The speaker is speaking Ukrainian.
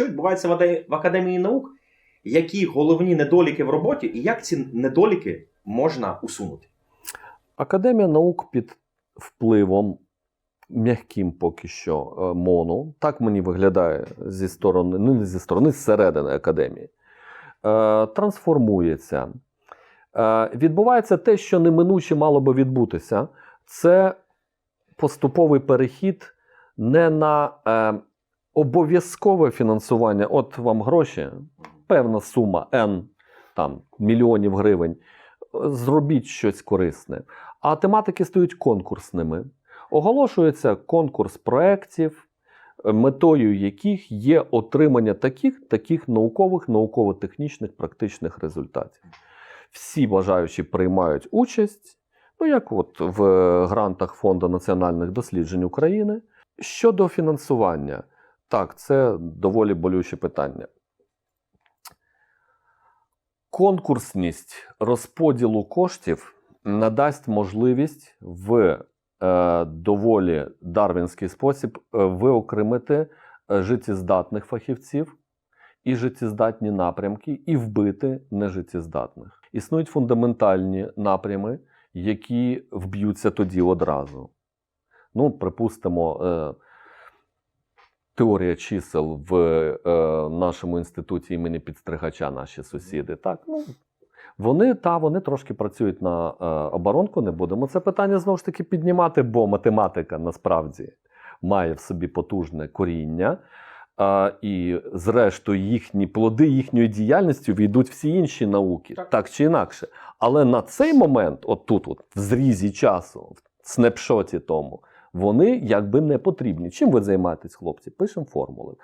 що відбувається в Академії наук, які головні недоліки в роботі, і як ці недоліки можна усунути? Академія наук під впливом м'яким поки що е, МОНу, так мені виглядає зі сторони, ну не зі сторони, зсередини академії, е, трансформується. Е, відбувається те, що неминуче мало би відбутися. Це поступовий перехід не на обов'язкове фінансування. От вам гроші, певна сума N там, мільйонів гривень. Зробіть щось корисне. А тематики стають конкурсними. Оголошується конкурс проєктів, метою яких є отримання таких, таких наукових, науково-технічних, практичних результатів. Всі бажаючі приймають участь, ну як от в грантах Фонду національних досліджень України. Щодо фінансування, так, це доволі болюче питання. Конкурсність розподілу коштів надасть можливість в е, доволі дарвінський спосіб е, виокремити е, життєздатних фахівців і життєздатні напрямки, і вбити нежиттєздатних. Існують фундаментальні напрями, які вб'ються тоді одразу. Ну, припустимо, е, теорія чисел в е, нашому інституті імені підстригача, наші сусіди. Так, ну, вони та вони трошки працюють на е, оборонку. Не будемо це питання знову ж таки піднімати, бо математика насправді має в собі потужне коріння. А, і, зрештою, їхні плоди їхньої діяльності війдуть всі інші науки, Так. так, чи інакше. Але на цей момент, от тут, от, в зрізі часу, в снапшоті тому, вони якби не потрібні. Чим ви займаєтесь, хлопці? Пишемо формули.